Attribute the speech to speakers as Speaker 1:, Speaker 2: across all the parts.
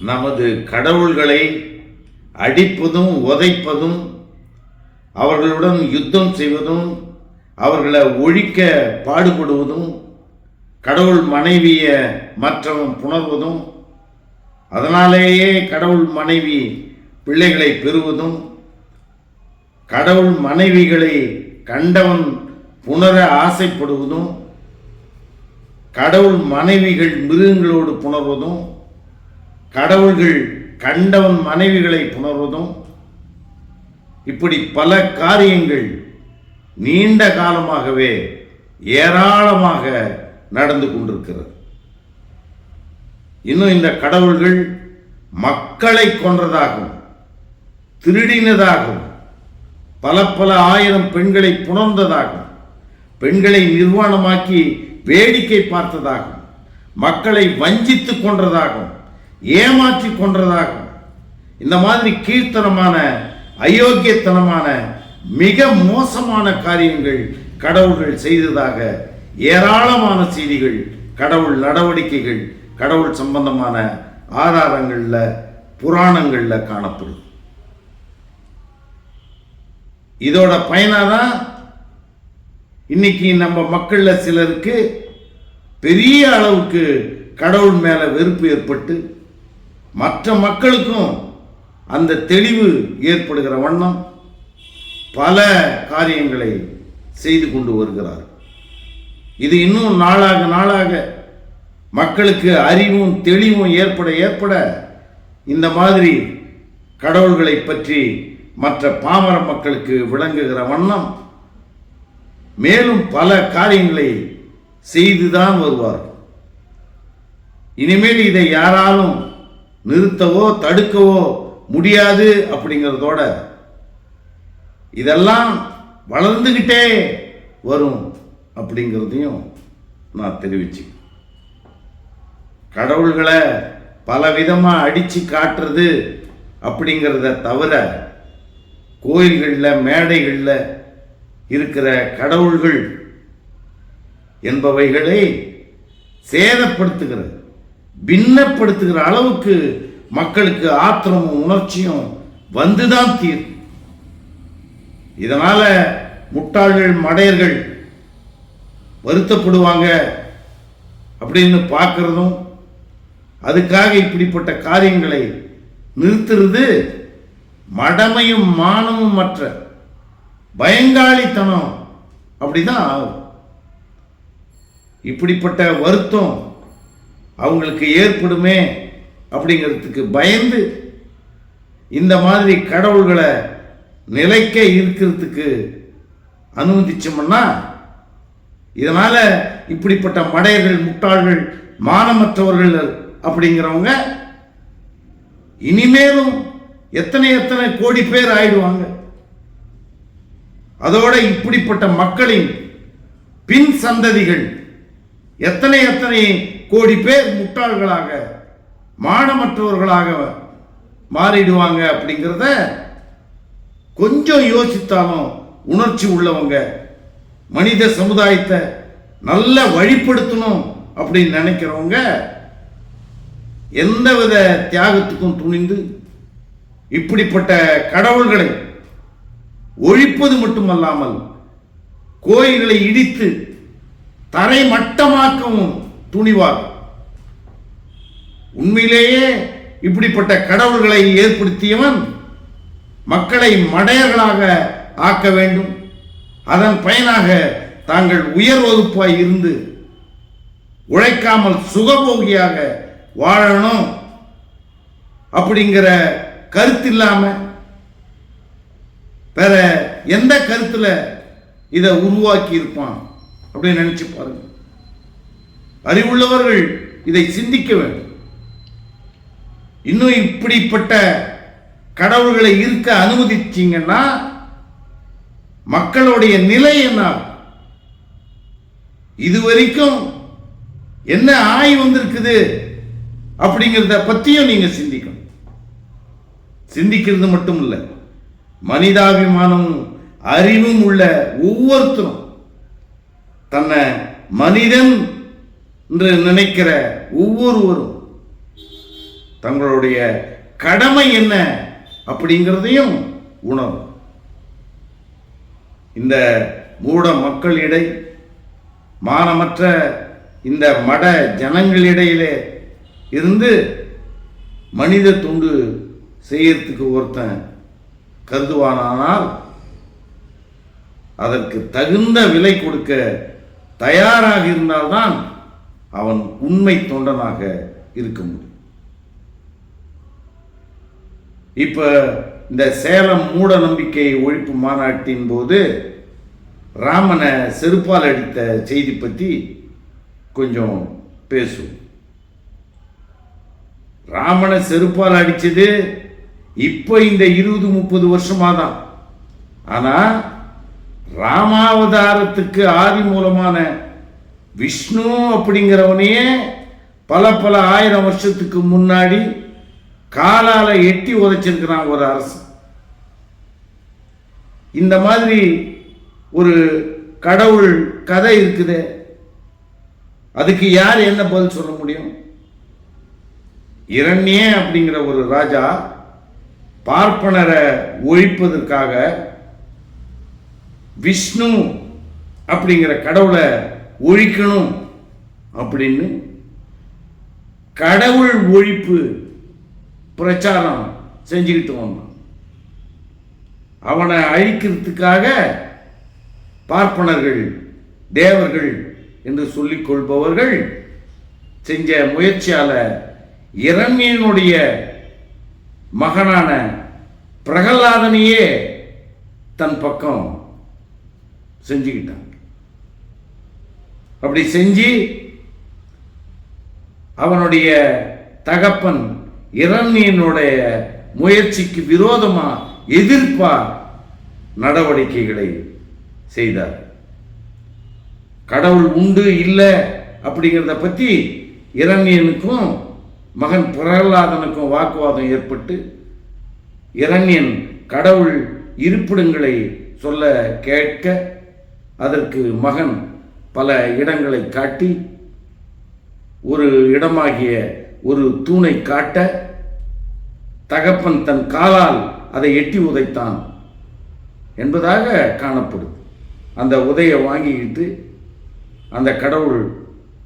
Speaker 1: நமது கடவுள்களை அடிப்பதும் உதைப்பதும் அவர்களுடன் யுத்தம் செய்வதும் அவர்களை ஒழிக்க பாடுபடுவதும் கடவுள் மனைவியை மற்றவன் புணர்வதும் அதனாலேயே கடவுள் மனைவி பிள்ளைகளை பெறுவதும் கடவுள் மனைவிகளை கண்டவன் புணர ஆசைப்படுவதும் கடவுள் மனைவிகள் மிருகங்களோடு புணர்வதும் கடவுள்கள் கண்டவன் மனைவிகளை புணர்வதும் இப்படி பல காரியங்கள் நீண்ட காலமாகவே ஏராளமாக நடந்து கொண்டிருக்கிறது. இன்னும் இந்த கடவுள்கள் மக்களை கொன்றதாகவும் திருடினதாகவும் பல பல ஆயிரம் பெண்களை புணர்ந்ததாகவும் பெண்களை நிர்வாணமாக்கி வேடிக்கை பார்த்ததாகவும் மக்களை வஞ்சித்து கொன்றதாகவும் ஏமாற்றி கொன்றதாகும். இந்த மாதிரி கீழ்த்தனமான அயோக்கியத்தனமான மிக மோசமான காரியங்கள் கடவுள்கள் செய்ததாக ஏராளமான செய்திகள் கடவுள் நடவடிக்கைகள் கடவுள் சம்பந்தமான ஆதாரங்களில் புராணங்களில் காணப்படும் இதோட பயனாக தான் இன்னைக்கு நம்ம மக்களில் சிலருக்கு பெரிய அளவுக்கு கடவுள் மேலே வெறுப்பு ஏற்பட்டு மற்ற மக்களுக்கும் அந்த தெளிவு ஏற்படுகிற வண்ணம் பல காரியங்களை செய்து கொண்டு வருகிறார். இது இன்னும் நாளாக நாளாக மக்களுக்கு அறிவும் தெளிவும் ஏற்பட ஏற்பட இந்த மாதிரி கடவுள்களை பற்றி மற்ற பாமர மக்களுக்கு விளங்குகிற வண்ணம் மேலும் பல காரியங்களை செய்துதான் வருவார் இனிமேல் இதை யாராலும் நிறுத்தவோ தடுக்கவோ முடியாது அப்படிங்கிறதோட இதெல்லாம் வளர்ந்துக்கிட்டே வரும் அப்படிங்கிறதையும் நான் தெரிவிச்சு கடவுள்களை பல விதமாக அடித்து காட்டுறது அப்படிங்கிறத தவிர கோயில்களில் மேடைகளில் இருக்கிற கடவுள்கள் என்பவைகளை சேதப்படுத்துகிறது. பின்னப்படுத்துகிற அளவுக்கு மக்களுக்கு ஆத்திரமும் உணர்ச்சியும் வந்துதான் தீரும். இதனால முட்டாள்கள் மடையர்கள் வருத்தப்படுவாங்க அப்படின்னு பார்க்கறதும் அதுக்காக இப்படிப்பட்ட காரியங்களை நிறுத்துறது மடமையும் மானமும் மற்ற பயங்காளித்தனம் அப்படிதான் ஆகும் இப்படிப்பட்ட வருத்தம் அவங்களுக்கு ஏற்படுமே அப்படிங்கிறதுக்கு பயந்து இந்த மாதிரி கடவுள்களை நிலைக்க இருக்கிறதுக்கு அனுமதிச்சோம்னா இதனால் இப்படிப்பட்ட மடையர்கள் முட்டாள்கள் மானமற்றவர்கள் அப்படிங்கிறவங்க இனிமேலும் எத்தனை எத்தனை கோடி பேர் ஆயிடுவாங்க. அதோட இப்படிப்பட்ட மக்களின் பின் சந்ததிகள் எத்தனை எத்தனை கோடி பேர் முட்டாள்களாக மானமற்றவர்களாக மாறிடுவாங்க அப்படிங்கிறத கொஞ்சம் யோசித்தாலும் உணர்ச்சி உள்ளவங்க மனித சமுதாயத்தை நல்ல வழிப்படுத்தணும் அப்படின்னு நினைக்கிறவங்க எந்தவித தியாகத்துக்கும் துணிந்து இப்படிப்பட்ட கடவுள்களை ஒழிப்பது மட்டுமல்லாமல் கோயில்களை இடித்து தரை மட்டமாக்கவும் துணிவார் உண்மையிலேயே இப்படிப்பட்ட கடவுள்களை ஏற்படுத்தியவன் மக்களை மடையர்களாக ஆக்க வேண்டும். அதன் பயனாக தாங்கள் உயர் வகுப்பாய் இருந்து உழைக்காமல் சுகபோகியாக வாழணும். அப்படிங்கிற கருத்து இல்லாம வேற எந்த கருத்துல இதை உருவாக்கி இருப்பான் அப்படின்னு நினைச்சு பாருங்க. அறிவுள்ளவர்கள் இதை சிந்திக்க வேண்டும். இன்னும் இப்படிப்பட்ட கடவுள்களை இருக்க அனுமதிச்சீங்கன்னா மக்களுடைய நிலை என்ன இதுவரைக்கும் என்ன ஆய் வந்திருக்குது அப்படிங்கிறத பத்தியும் நீங்க சிந்திக்கணும். சிந்திக்கிறது மட்டும் இல்லை மனிதாபிமானமும் அறிவும் உள்ள ஒவ்வொருத்தரும் தன்னை மனிதன் என்று நினைக்கிற ஒவ்வொருவரும் தங்களுடைய கடமை என்ன அப்படிங்கிறதையும் உணரும். இந்த மூட மக்களிடை மானமற்ற இந்த மட ஜனங்களிடையிலே இருந்து மனித துண்டு செய்யறதுக்கு ஒருத்தன் கருதுவானானால் அதற்கு தகுந்த விலை கொடுக்க தயாராக இருந்தால்தான் அவன் உண்மை தொண்டனாக இருக்க முடியும். இப்போ இந்த சேலம் மூட நம்பிக்கை ஒழிப்பு மாநாட்டின் போது ராமனை செருப்பால் அடித்த செய்தி பற்றி கொஞ்சம் பேசுவோம். ராமனை செருப்பால் அடித்தது இப்போ இந்த இருபது முப்பது வருஷமாக தான் ஆனால் ராமாவதாரத்துக்கு ஆதி மூலமான விஷ்ணு அப்படிங்கிறவனையே பல பல ஆயிரம் வருஷத்துக்கு முன்னாடி காலால் எட்டி உதைச்சிருக்கிறான் ஒரு அரசு. இந்த மாதிரி ஒரு கடவுள் கதை இருக்குது. அதுக்கு யார் என்ன பதில் சொல்ல முடியும்? இரண்யே அப்படிங்கிற ஒரு ராஜா பார்ப்பனரை ஒழிப்பதற்காக விஷ்ணு அப்படிங்கிற கடவுளை ஒழிக்கணும் அப்படின்னு கடவுள் ஒழிப்பு பிரச்சாரம் செஞ்சுக்கிட்டு வந்தான். அவனை அழிக்கிறதுக்காக பார்ப்பனர்கள் தேவர்கள் என்று சொல்லிக் கொள்பவர்கள் செஞ்ச முயற்சியால் இரண்யனுடைய மகனான பிரகலாதனையே தன் பக்கம் செஞ்சுக்கிட்டான். அப்படி செஞ்சு அவனுடைய தகப்பன் இரண்யனுடைய முயற்சிக்கு விரோதமா எதிர்ப்பா நடவடிக்கைகளை செய்தார். கடவுள் உண்டு இல்லை அப்படிங்கிறத பற்றி இரண்யனுக்கும் மகன் பிரகலாதனுக்கும் வாக்குவாதம் ஏற்பட்டு இரண்யன் கடவுள் இருப்பிடங்களை சொல்ல கேட்க அதற்கு மகன் பல இடங்களை காட்டி ஒரு இடமாகிய ஒரு தூணை காட்ட தகப்பன் தன் காலால் அதை எட்டி உதைத்தான் என்பதாக காணப்படுது. அந்த உதையை வாங்கிக்கிட்டு அந்த கடவுள்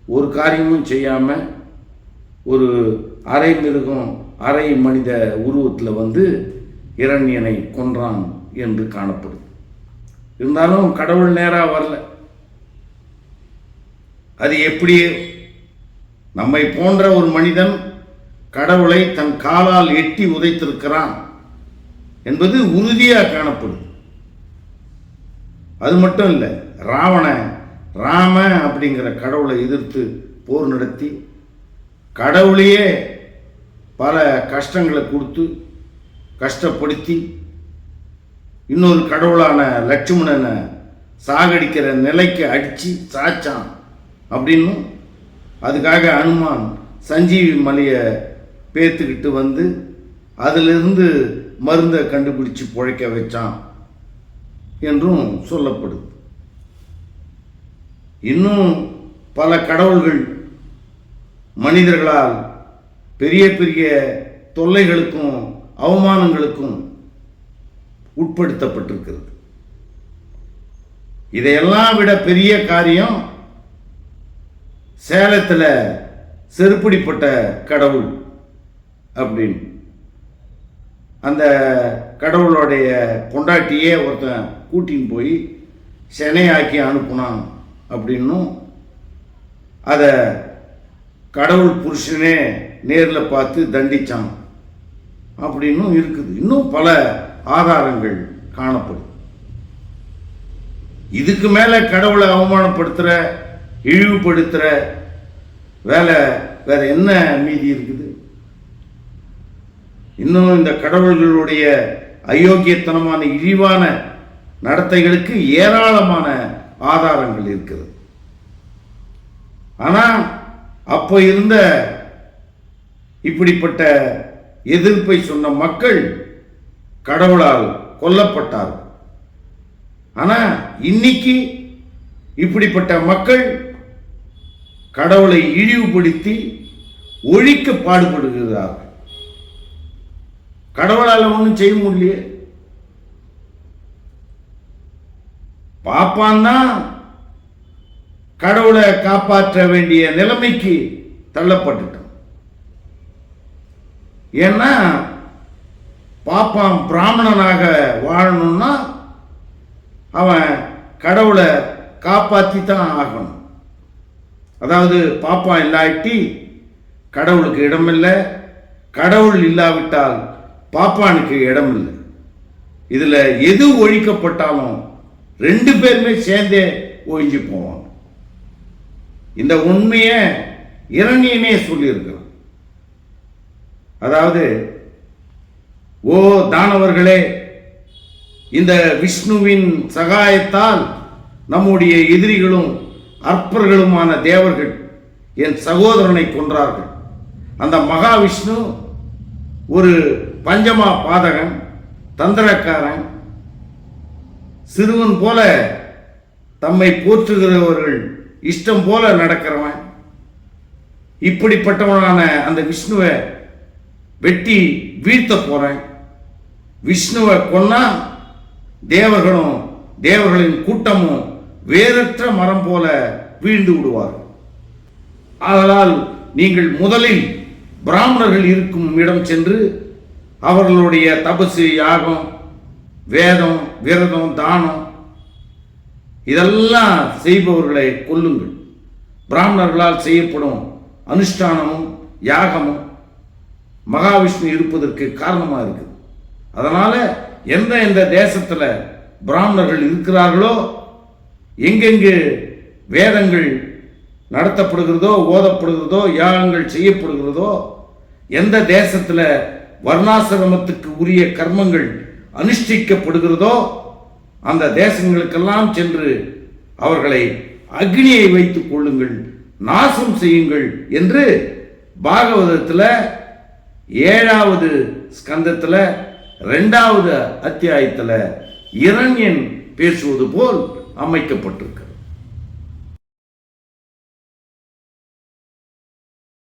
Speaker 1: ஒரு காரியமும் செய்யாமல் ஒரு அரை மிருகம் அரை மனித உருவத்தில் வந்து இரண்யனை கொன்றான் என்று காணப்படுது. இருந்தாலும் கடவுள் நேராக வரல. அது எப்படி? நம்மை போன்ற ஒரு மனிதன் கடவுளை தன் காலால் எட்டி உதைத்திருக்கிறான் என்பது உறுதியாக காணப்படும். அது மட்டும் இல்லை ராவண ராம அப்படிங்கிற கடவுளை எதிர்த்து போர் நடத்தி கடவுளையே பல கஷ்டங்களை கொடுத்து கஷ்டப்படுத்தி இன்னொரு கடவுளான லட்சுமணனை சாகடிக்கிற நிலைக்கு அடித்து சாச்சான். அப்படின்னும் அதுக்காக அனுமான் சஞ்சீவி மலையை பேத்துக்கிட்டு வந்து அதிலிருந்து மருந்தை கண்டுபிடிச்சு பிழைக்க வச்சான் என்றும் சொல்லப்படுது. இன்னும் பல கடவுள்கள் மனிதர்களால் பெரிய பெரிய தொல்லைகளுக்கும் அவமானங்களுக்கும் உட்படுத்தப்பட்டிருக்கிறது. இதையெல்லாம் விட பெரிய காரியம் சேலத்தில் செருப்பிடிப்பட்ட கடவுள் அப்படின்னு. அந்த கடவுளுடைய பொண்டாட்டியே ஒருத்தன் கூட்டின்னு போய் செனையாக்கி அனுப்புனான் அப்படின்னும் அதை கடவுள் புருஷனே நேரில் பார்த்து தண்டிச்சான் அப்படின்னும் இருக்குது. இன்னும் பல ஆதாரங்கள் காணப்படும். இதுக்கு மேலே கடவுளை அவமானப்படுத்துகிற இழிவுபடுத்துகிற வேலை வேற என்ன மீதி இருக்குது? இன்னும் இந்த கடவுள்களுடைய அயோக்கியத்தனமான இழிவான நடத்தைகளுக்கு ஏராளமான ஆதாரங்கள் இருக்குது ஆனால் அப்போ இருந்த இப்படிப்பட்ட எதிர்ப்பை சொன்ன மக்கள் கடவுளால் கொல்லப்பட்டார் ஆனால் இன்னைக்கு இப்படிப்பட்ட மக்கள் கடவுளை இழிவுபடுத்தி ஒழிக்க பாடுபடுகிறார்கள் கடவுளால் ஒன்றும் செய்ய முடியலையே. பாப்பான் தான் கடவுளை காப்பாற்ற வேண்டிய நிலைமைக்கு தள்ளப்பட்டுட்டான். ஏன்னா பாப்பான் பிராமணனாக வாழணும்னா அவன் கடவுளை காப்பாற்றி தான் ஆகணும். அதாவது பாப்பா இல்லாட்டி கடவுளுக்கு இடமில்லை கடவுள் இல்லாவிட்டால் பாப்பானுக்கு இடமில்லை. இதில் எது ஒழிக்கப்பட்டாலும் ரெண்டு பேருமே சேர்ந்தே ஒழிஞ்சு போவாங்க. இந்த உண்மையை இரணியனே சொல்லியிருக்கிறான். அதாவது ஓ தானவர்களே இந்த விஷ்ணுவின் சகாயத்தால் நம்முடைய எதிரிகளும் அற்பர்களுமான தேவர்கள் என் சகோதரனை கொன்றார்கள். அந்த மகாவிஷ்ணு ஒரு பஞ்சமா பாதகன் தந்திரக்காரன் சிறுவன் போல தம்மை போற்றுகிறவர்கள் இஷ்டம் போல நடக்கிறவன். இப்படிப்பட்டவனான அந்த விஷ்ணுவை வெட்டி வீழ்த்த போகிறேன் விஷ்ணுவை கொன்னா தேவர்களும் தேவர்களின் கூட்டமும் வேறற்ற மரம் போல வீழ்ந்து விடுவார் ஆதலால் நீங்கள் முதலில் பிராமணர்கள் இருக்கும் இடம் சென்று அவர்களுடைய தபசு யாகம் வேதம் விரதம் தானம் இதெல்லாம் செய்பவர்களை கொல்லுங்கள். பிராமணர்களால் செய்யப்படும் அனுஷ்டானமும் யாகமும் மகாவிஷ்ணு இருப்பதற்கு காரணமாக இருக்குது. அதனால் எந்த எந்த தேசத்தில் பிராமணர்கள் இருக்கிறார்களோ எங்கெங்கு வேதங்கள் நடத்தப்படுகிறதோ ஓதப்படுகிறதோ யாகங்கள் செய்யப்படுகிறதோ எந்த தேசத்தில் வர்ணாசிரமத்துக்கு உரிய கர்மங்கள் அனுஷ்டிக்கப்படுகிறதோ அந்த தேசங்களுக்கெல்லாம் சென்று அவர்களை அக்னியை வைத்துக் கொள்ளுங்கள் நாசம் செய்யுங்கள் என்று பாகவதத்தில் ஏழாவது ஸ்கந்தத்தில் ரெண்டாவது அத்தியாயத்தில் இரண்யன் பேசுவது போல் அமைக்கப்பட்டிருக்கு.